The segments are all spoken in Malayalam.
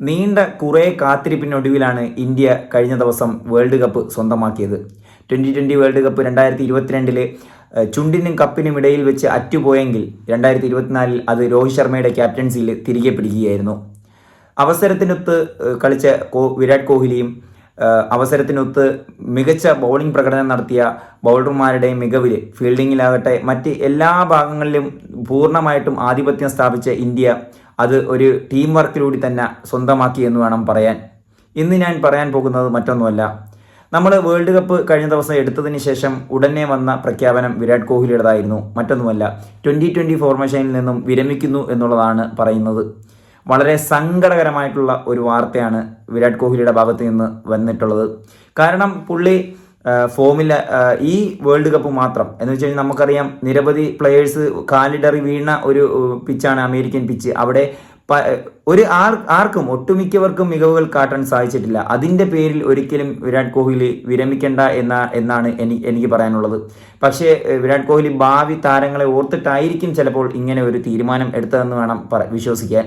നീണ്ട കുറേ കാത്തിരിപ്പിനൊടുവിലാണ് ഇന്ത്യ കഴിഞ്ഞ ദിവസം വേൾഡ് കപ്പ് സ്വന്തമാക്കിയത്. ട്വന്റി ട്വന്റി വേൾഡ് കപ്പ് രണ്ടായിരത്തി ഇരുപത്തിരണ്ടിൽ ചുണ്ടിനും കപ്പിനും ഇടയിൽ വെച്ച് അറ്റുപോയെങ്കിൽ രണ്ടായിരത്തി ഇരുപത്തിനാലിൽ അത് രോഹിത് ശർമ്മയുടെ ക്യാപ്റ്റൻസിയിൽ തിരികെ പിടിക്കുകയായിരുന്നു. അവസരത്തിനൊത്ത് കളിച്ച വിരാട് കോഹ്ലിയും അവസരത്തിനൊത്ത് മികച്ച ബൗളിംഗ് പ്രകടനം നടത്തിയ ബൗളർമാരുടെയും മികവിൽ ഫീൽഡിങ്ങിലാകട്ടെ മറ്റ് എല്ലാ ഭാഗങ്ങളിലും പൂർണമായിട്ടും ആധിപത്യം സ്ഥാപിച്ച ഇന്ത്യ അത് ഒരു ടീം വർക്കിലൂടെ തന്നെ സ്വന്തമാക്കി എന്ന് വേണം പറയാൻ. ഇന്ന് ഞാൻ പറയാൻ പോകുന്നത് മറ്റൊന്നുമല്ല. നമ്മൾ വേൾഡ് കപ്പ് കഴിഞ്ഞ ദിവസം എടുത്തതിന് ശേഷം ഉടനെ വന്ന പ്രഖ്യാപനം വിരാട് കോഹ്ലിയുടേതായിരുന്നു. മറ്റൊന്നുമല്ല. ട്വന്റി ട്വന്റി ഫോർമേഷനിൽ നിന്നും വിരമിക്കുന്നു എന്നുള്ളതാണ് പറയുന്നത്. വളരെ സങ്കടകരമായിട്ടുള്ള ഒരു വാർത്തയാണ് വിരാട് കോഹ്ലിയുടെ ഭാഗത്ത് നിന്ന് വന്നിട്ടുള്ളത്. കാരണം പുള്ളി ഫോമിൽ ഈ വേൾഡ് കപ്പ് മാത്രം. എന്ന് വെച്ച് കഴിഞ്ഞാൽ നമുക്കറിയാം നിരവധി പ്ലെയേഴ്സ് കാലിടറി വീണ ഒരു പിച്ചാണ് അമേരിക്കൻ പിച്ച് അവിടെ ഒരു ആർ ആർക്കും ഒട്ടുമിക്കവർക്കും മികവുകൾ കാട്ടാൻ സാധിച്ചിട്ടില്ല. അതിന്റെ പേരിൽ ഒരിക്കലും വിരാട് കോഹ്ലി വിരമിക്കേണ്ട എന്ന എന്നാണ് എനി എനിക്ക് പറയാനുള്ളത്. പക്ഷേ വിരാട് കോഹ്ലി ഭാവി താരങ്ങളെ ഓർത്തിട്ടായിരിക്കും ചിലപ്പോൾ ഇങ്ങനെ ഒരു തീരുമാനം എടുത്തതെന്ന് വേണം പറ വിശ്വസിക്കാൻ.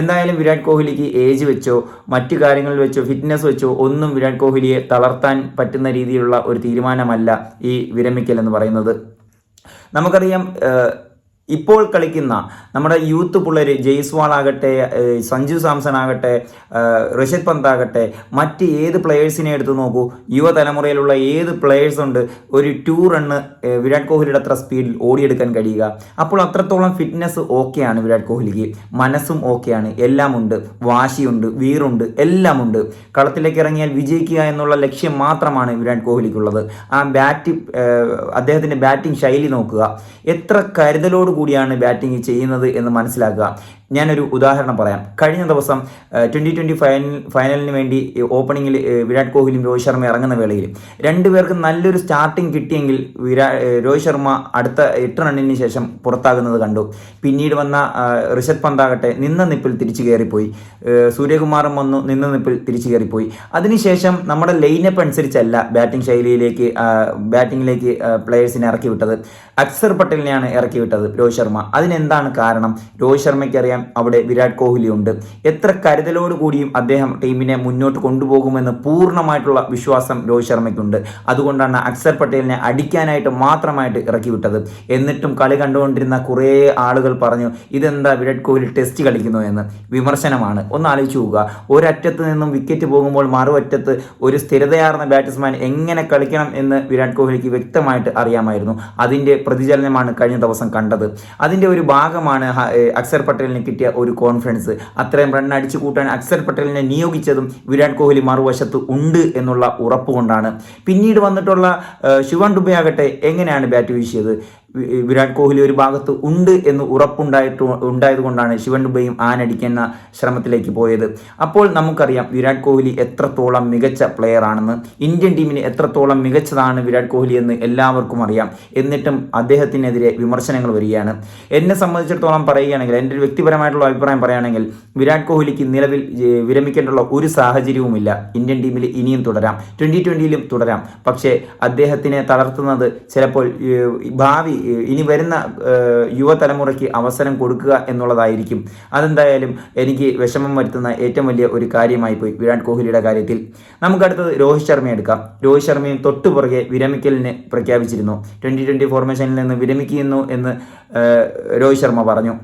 എന്തായാലും വിരാട് കോഹ്ലിക്ക് ഏജ് വെച്ചോ മറ്റു കാര്യങ്ങളിൽ വെച്ചോ ഫിറ്റ്നസ് വെച്ചോ ഒന്നും വിരാട് കോഹ്ലിയെ തളർത്താൻ പറ്റുന്ന രീതിയിലുള്ള ഒരു തീരുമാനമല്ല ഈ വിരമിക്കൽ എന്ന് പറയുന്നത്. നമുക്കറിയാം ഇപ്പോൾ കളിക്കുന്ന നമ്മുടെ യൂത്ത് പിള്ളേർ ജയ്സ്വാൾ ആകട്ടെ സഞ്ജു സാംസൺ ആകട്ടെ ഋഷഭ് പന്ത് ആകട്ടെ മറ്റ് ഏത് പ്ലെയേഴ്സിനെ എടുത്തു നോക്കൂ യുവതലമുറയിലുള്ള ഏത് പ്ലെയേഴ്സ് ഉണ്ട് ഒരു ടൂ റണ്ണ് വിരാട് കോഹ്ലിയുടെ അത്ര സ്പീഡിൽ ഓടിയെടുക്കാൻ കഴിയുക. അപ്പോൾ അത്രത്തോളം ഫിറ്റ്നസ് ഓക്കെയാണ് വിരാട് കോഹ്ലിക്ക്. മനസ്സും ഓക്കെയാണ്. എല്ലാം ഉണ്ട് വാശിയുണ്ട്. വീറുണ്ട്. എല്ലാം ഉണ്ട് കളത്തിലേക്ക് ഇറങ്ങിയാൽ വിജയിക്കുക എന്നുള്ള ലക്ഷ്യം മാത്രമാണ് വിരാട് കോഹ്ലിക്കുള്ളത്. ആ ബാറ്റ് അദ്ദേഹത്തിന്റെ ബാറ്റിംഗ് ശൈലി നോക്കുക. എത്ര കരുതലോട് കൂടിയാണ് ബാറ്റിംഗ് ചെയ്യുന്നത് എന്ന് മനസ്സിലാക്കുക. ഞാനൊരു ഉദാഹരണം പറയാം. കഴിഞ്ഞ ദിവസം ട്വന്റി ട്വന്റി ഫൈനൽ ഫൈനലിന് വേണ്ടി ഓപ്പണിങ്ങിൽ വിരാട് കോഹ്ലിയും രോഹിത് ശർമ്മ ഇറങ്ങുന്ന വേളയിൽ രണ്ടുപേർക്കും നല്ലൊരു സ്റ്റാർട്ടിംഗ് കിട്ടിയെങ്കിൽ വിരാ രോഹിത് ശർമ്മ അടുത്ത എട്ട് റണ്ണിന് ശേഷം പുറത്താകുന്നത് കണ്ടു. പിന്നീട് വന്ന ഋഷഭ് പന്താകട്ടെ നിന്ന നിപ്പിൽ തിരിച്ചു കയറിപ്പോയി. സൂര്യകുമാറും വന്നു നിന്ന നിപ്പിൽ തിരിച്ചു കയറിപ്പോയി. അതിനുശേഷം നമ്മുടെ ലൈനപ്പ് അനുസരിച്ചല്ല ബാറ്റിംഗ് ശൈലിയിലേക്ക് ബാറ്റിങ്ങിലേക്ക് പ്ലെയേഴ്സിനെ ഇറക്കി വിട്ടത്. അക്സർ പട്ടേലിനെയാണ് ഇറക്കി വിട്ടത് രോഹിത് ശർമ്മ. അതിനെന്താണ് കാരണം? രോഹിത് ശർമ്മയ്ക്ക് അറിയാം അവിടെ വിരാട് കോഹ്ലി ഉണ്ട് എത്ര കരുതലോട് കൂടിയും അദ്ദേഹം ടീമിനെ മുന്നോട്ട് കൊണ്ടുപോകുമെന്ന് പൂർണമായിട്ടുള്ള വിശ്വാസം രോഹിത് ശർമ്മയ്ക്കുണ്ട്. അതുകൊണ്ടാണ് അക്സർ പട്ടേലിനെ അടിക്കാനായിട്ട് മാത്രമായിട്ട് ഇറക്കി വിട്ടത് എന്നിട്ടും കളി കണ്ടുകൊണ്ടിരുന്ന കുറേ ആളുകൾ പറഞ്ഞു ഇതെന്താ വിരാട് കോഹ്ലി ടെസ്റ്റ് കളിക്കുന്നു എന്ന്. വിമർശനമാണ്. ഒന്ന് ആലോചിച്ച് പോവുക ഒരറ്റത്ത് നിന്നും വിക്കറ്റ് പോകുമ്പോൾ മറുവറ്റത്ത് ഒരു സ്ഥിരതയാർന്ന ബാറ്റ്സ്മാൻ എങ്ങനെ കളിക്കണം എന്ന് വിരാട് കോഹ്ലിക്ക് വ്യക്തമായിട്ട് അറിയാമായിരുന്നു. അതിന്റെ പ്രതിചലനമാണ് കഴിഞ്ഞ ദിവസം കണ്ടത്. അതിന്റെ ഒരു ഭാഗമാണ് അക്സർ പട്ടേലിന് കിട്ടിയ ഒരു കോൺഫിഡൻസ്. അത്രയും റൺ അടിച്ചു കൂട്ടാൻ അക്സർ പട്ടേലിനെ നിയോഗിച്ചതും വിരാട് കോഹ്ലി മറുവശത്ത് ഉണ്ട് എന്നുള്ള ഉറപ്പുകൊണ്ടാണ് പിന്നീട് വന്നിട്ടുള്ള ശിവൻ ഡുബെ ആകട്ടെ എങ്ങനെയാണ് ബാറ്റ് വീശിയത്? വിരാട് കോഹ്ലി ഒരു ഭാഗത്ത് ഉണ്ട് എന്ന് ഉറപ്പുണ്ടായിട്ട് ഉണ്ടായത് കൊണ്ടാണ് ശിവൻ ദുബൈയും ആനടിക്കുന്ന ശ്രമത്തിലേക്ക് പോയത്. അപ്പോൾ നമുക്കറിയാം വിരാട് കോഹ്ലി എത്രത്തോളം മികച്ച പ്ലെയർ ആണെന്ന്. ഇന്ത്യൻ ടീമിന് എത്രത്തോളം മികച്ചതാണ് വിരാട് കോഹ്ലി എന്ന് എല്ലാവർക്കും അറിയാം. എന്നിട്ടും അദ്ദേഹത്തിനെതിരെ വിമർശനങ്ങൾ വരികയാണ്. എന്നെ സംബന്ധിച്ചിടത്തോളം പറയുകയാണെങ്കിൽ എന്റെ ഒരു വ്യക്തിപരമായിട്ടുള്ള അഭിപ്രായം പറയുകയാണെങ്കിൽ വിരാട് കോഹ്ലിക്ക് നിലവിൽ വിരമിക്കേണ്ടുള്ള ഒരു സാഹചര്യവുമില്ല. ഇന്ത്യൻ ടീമിൽ ഇനിയും തുടരാം. ട്വന്റി ട്വന്റിയിലും തുടരാം. പക്ഷേ അദ്ദേഹത്തിനെ തളർത്തുന്നത് ചിലപ്പോൾ ഭാവി ഇനി വരുന്ന യുവതലമുറയ്ക്ക് അവസരം കൊടുക്കുക എന്നുള്ളതായിരിക്കും. അതെന്തായാലും എനിക്ക് വിഷമം വരുത്തുന്ന ഏറ്റവും വലിയ ഒരു കാര്യമായി പോയി വിരാട് കോഹ്ലിയുടെ കാര്യത്തിൽ. നമുക്കടുത്തത് രോഹിത് ശർമ്മ എടുക്കാം. രോഹിത് ശർമ്മയും തൊട്ടു പുറകെ വിരമിക്കലിനെ പ്രഖ്യാപിച്ചിരുന്നു. ട്വന്റി ട്വന്റി ഫോർമേഷനിൽ നിന്ന് വിരമിക്കുന്നു എന്ന് രോഹിത് ശർമ്മ പറഞ്ഞു.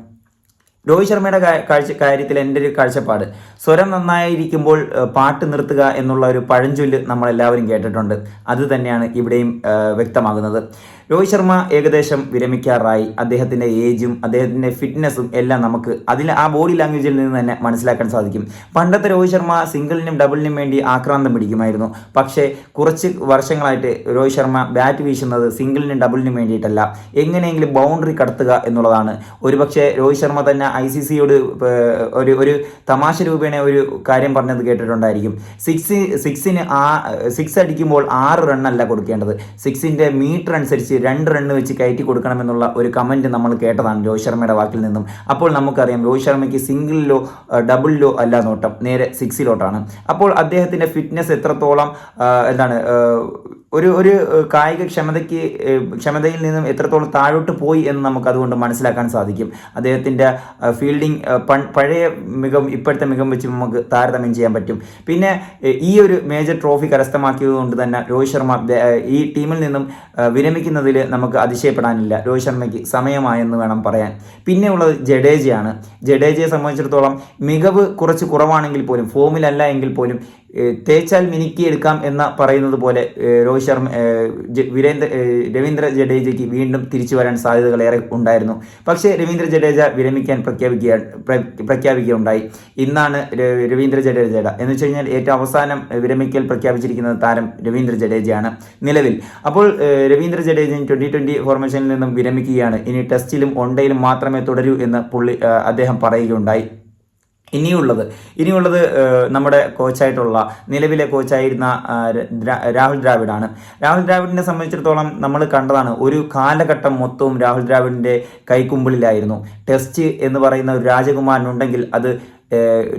രോഹിത് ശർമ്മയുടെ കാഴ്ച കാര്യത്തിൽ എന്റെ ഒരു കാഴ്ചപ്പാട്. സ്വരം നന്നായിരിക്കുമ്പോൾ പാട്ട് നിർത്തുക എന്നുള്ള ഒരു പഴഞ്ചൊല്ല് നമ്മളെല്ലാവരും കേട്ടിട്ടുണ്ട്. അത് തന്നെയാണ് ഇവിടെയും വ്യക്തമാകുന്നത്. രോഹിത് ശർമ്മ ഏകദേശം വിരമിക്കാറായി. അദ്ദേഹത്തിന്റെ ഏജും അദ്ദേഹത്തിന്റെ ഫിറ്റ്നസ്സും എല്ലാം നമുക്ക് അതിൽ ആ ബോഡി ലാംഗ്വേജിൽ നിന്ന് തന്നെ മനസ്സിലാക്കാൻ സാധിക്കും. പണ്ടത്തെ രോഹിത് ശർമ്മ സിംഗിളിനും ഡബിളിനും വേണ്ടി ആക്രാന്തം പിടിക്കുമായിരുന്നു. പക്ഷേ കുറച്ച് വർഷങ്ങളായിട്ട് രോഹിത് ശർമ്മ ബാറ്റ് വീശുന്നത് സിംഗിളിനും ഡബിളിനും വേണ്ടിയിട്ടല്ല. എങ്ങനെയെങ്കിലും ബൗണ്ടറി കടത്തുക എന്നുള്ളതാണ്. ഒരുപക്ഷെ രോഹിത് ശർമ്മ തന്നെ ഐ സി സിയോട് ഒരു ഒരു തമാശ രൂപേണ ഒരു കാര്യം പറഞ്ഞത് കേട്ടിട്ടുണ്ടായിരിക്കും. സിക്സ് സിക്സിന് ആ സിക്സ് അടിക്കുമ്പോൾ ആറ് റണ്ണല്ല കൊടുക്കേണ്ടത്. സിക്സിന്റെ മീറ്റർ അനുസരിച്ച് രണ്ട് റണ്ണ് വെച്ച് കയറ്റി കൊടുക്കണമെന്നുള്ള ഒരു കമന്റ് നമ്മൾ കേട്ടതാണ് രോഹിത് ശർമ്മയുടെ വാക്കിൽ നിന്നും. അപ്പോൾ നമുക്കറിയാം രോഹിത് ശർമ്മയ്ക്ക് സിംഗിളിലോ ഡബിളിലോ അല്ല നോട്ടം നേരെ സിക്സിലോട്ടാണ് അപ്പോൾ അദ്ദേഹത്തിന്റെ ഫിറ്റ്നസ് എത്രത്തോളം എന്താണ് ഒരു ഒരു കായിക ക്ഷമതയ്ക്ക് ക്ഷമതയിൽ നിന്നും എത്രത്തോളം താഴോട്ട് പോയി എന്ന് നമുക്ക് അതുകൊണ്ട് മനസ്സിലാക്കാൻ സാധിക്കും. അദ്ദേഹത്തിന്റെ ഫീൽഡിംഗ് പഴയ മികവും ഇപ്പോഴത്തെ മികവും വെച്ച് നമുക്ക് താരതമ്യം ചെയ്യാൻ പറ്റും. പിന്നെ ഈ ഒരു മേജർ ട്രോഫി കരസ്ഥമാക്കിയത് കൊണ്ട് തന്നെ രോഹിത് ശർമ്മ ഈ ടീമിൽ നിന്നും വിരമിക്കുന്നതിൽ നമുക്ക് അതിശയപ്പെടാനില്ല. രോഹിത് ശർമ്മയ്ക്ക് സമയമായെന്ന് വേണം പറയാൻ. പിന്നെ ഉള്ളത് ജഡേജയാണ്. ജഡേജയെ സംബന്ധിച്ചിടത്തോളം മികവ് കുറച്ച് കുറവാണെങ്കിൽ പോലും ഫോമിലല്ല എങ്കിൽ പോലും തേച്ചാൽ മിനുക്കി എടുക്കാം എന്ന പറയുന്നത് പോലെ രോഹിത് ശർമ്മ വീരേന്ദ്ര രവീന്ദ്ര ജഡേജയ്ക്ക് വീണ്ടും തിരിച്ചു വരാൻ സാധ്യതകൾ ഏറെ ഉണ്ടായിരുന്നു. പക്ഷേ രവീന്ദ്ര ജഡേജ വിരമിക്കാൻ പ്രഖ്യാപിക്കുക പ്ര- പ്രഖ്യാപിക്കുകയുണ്ടായി. ഇന്നാണ് രവീന്ദ്ര ജഡേജ എന്ന് വെച്ച് കഴിഞ്ഞാൽ ഏറ്റവും അവസാനം വിരമിക്കൽ പ്രഖ്യാപിച്ചിരിക്കുന്ന താരം രവീന്ദ്ര ജഡേജയാണ് നിലവിൽ. അപ്പോൾ രവീന്ദ്ര ജഡേജൻ ട്വന്റി ട്വന്റി ഫോർമേഷനിൽ നിന്നും വിരമിക്കുകയാണ്. ഇനി ടെസ്റ്റിലും ഒണ്ടയിലും മാത്രമേ തുടരൂ എന്ന് പുള്ളി അദ്ദേഹം പറയുകയുണ്ടായി. ഇനിയുള്ളത്. ഇനിയുള്ളത് നമ്മുടെ കോച്ചായിട്ടുള്ള നിലവിലെ കോച്ചായിരുന്ന രാഹുൽ ദ്രാവിഡാണ്. രാഹുൽ ദ്രാവിഡിനെ സംബന്ധിച്ചിടത്തോളം നമ്മൾ കണ്ടതാണ് ഒരു കാലഘട്ടം മൊത്തവും രാഹുൽ ദ്രാവിഡിന്റെ കൈക്കുമ്പിളിലായിരുന്നു ടെസ്റ്റ് എന്ന് പറയുന്ന ഒരു രാജകുമാരനുണ്ടെങ്കിൽ അത്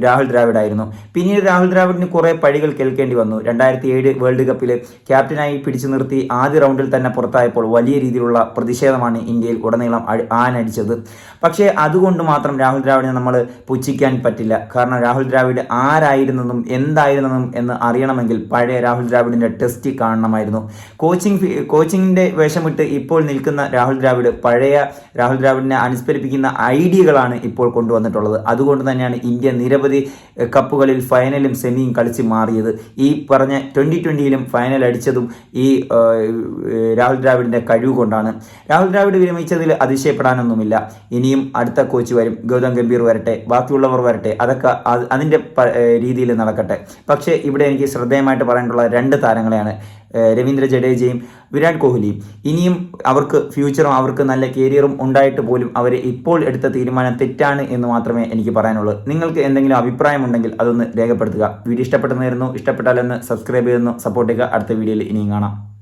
രാഹുൽ ദ്രാവിഡായിരുന്നു പിന്നീട് രാഹുൽ ദ്രാവിഡിന് കുറേ പഴികൾ കേൾക്കേണ്ടി വന്നു. രണ്ടായിരത്തി ഏഴ് വേൾഡ് കപ്പിൽ ക്യാപ്റ്റനായി പിടിച്ചു നിർത്തി ആദ്യ റൗണ്ടിൽ തന്നെ പുറത്തായപ്പോൾ വലിയ രീതിയിലുള്ള പ്രതിഷേധമാണ് ഇന്ത്യയിൽ ഉടനീളം ആനടിച്ചത് പക്ഷേ അതുകൊണ്ട് മാത്രം രാഹുൽ ദ്രാവിഡിനെ നമ്മൾ പുച്ഛിക്കാൻ പറ്റില്ല. കാരണം രാഹുൽ ദ്രാവിഡ് ആരായിരുന്നെന്നും എന്തായിരുന്നെന്നും എന്ന് അറിയണമെങ്കിൽ പഴയ രാഹുൽ ദ്രാവിഡിന്റെ ടെസ്റ്റ് കാണണമായിരുന്നു. കോച്ചിങ് കോച്ചിങ്ങിന്റെ വേഷമിട്ട് ഇപ്പോൾ നിൽക്കുന്ന രാഹുൽ ദ്രാവിഡ് പഴയ രാഹുൽ ദ്രാവിഡിനെ അനുസ്മരിപ്പിക്കുന്ന ഐഡിയകളാണ് ഇപ്പോൾ കൊണ്ടുവന്നിട്ടുള്ളത്. അതുകൊണ്ട് തന്നെയാണ് ഇന്ത്യ നിരവധി കപ്പുകളിൽ ഫൈനലും സെമിയും കളിച്ച് മാറിയത്. ഈ പറഞ്ഞ ട്വന്റി ട്വന്റിയിലും ഫൈനൽ അടിച്ചതും ഈ രാഹുൽ ദ്രാവിഡിന്റെ കഴിവ് കൊണ്ടാണ്. രാഹുൽ ദ്രാവിഡ് വിരമിച്ചതിൽ അതിശയപ്പെടാനൊന്നുമില്ല. ഇനിയും അടുത്ത കോച്ച് വരും. ഗൗതം ഗംഭീർ വരട്ടെ ബാക്കിയുള്ളവർ വരട്ടെ അതൊക്കെ അത് അതിന്റെ രീതിയിൽ നടക്കട്ടെ. പക്ഷേ ഇവിടെ എനിക്ക് ശ്രദ്ധേയമായിട്ട് പറയാനുള്ള രണ്ട് താരങ്ങളെയാണ്. രവീന്ദ്ര ജഡേജയും വിരാട് കോഹ്ലിയും. ഇനിയും അവർക്ക് ഫ്യൂച്ചറും അവർക്ക് നല്ല കരിയറും ഉണ്ടായിട്ട് പോലും അവർ ഇപ്പോൾ എടുത്ത തീരുമാനം തെറ്റാണ് എന്ന് മാത്രമേ എനിക്ക് പറയാനുള്ളൂ. നിങ്ങൾക്ക് എന്തെങ്കിലും അഭിപ്രായം ഉണ്ടെങ്കിൽ അതൊന്ന് രേഖപ്പെടുത്തുക. വീഡിയോ ഇഷ്ടപ്പെട്ടെന്നായിരുന്നു ഇഷ്ടപ്പെട്ടാലൊന്ന് സബ്സ്ക്രൈബ് ചെയ്യുന്നു സപ്പോർട്ട് ചെയ്യുക. അടുത്ത വീഡിയോയിൽ ഇനിയും കാണാം.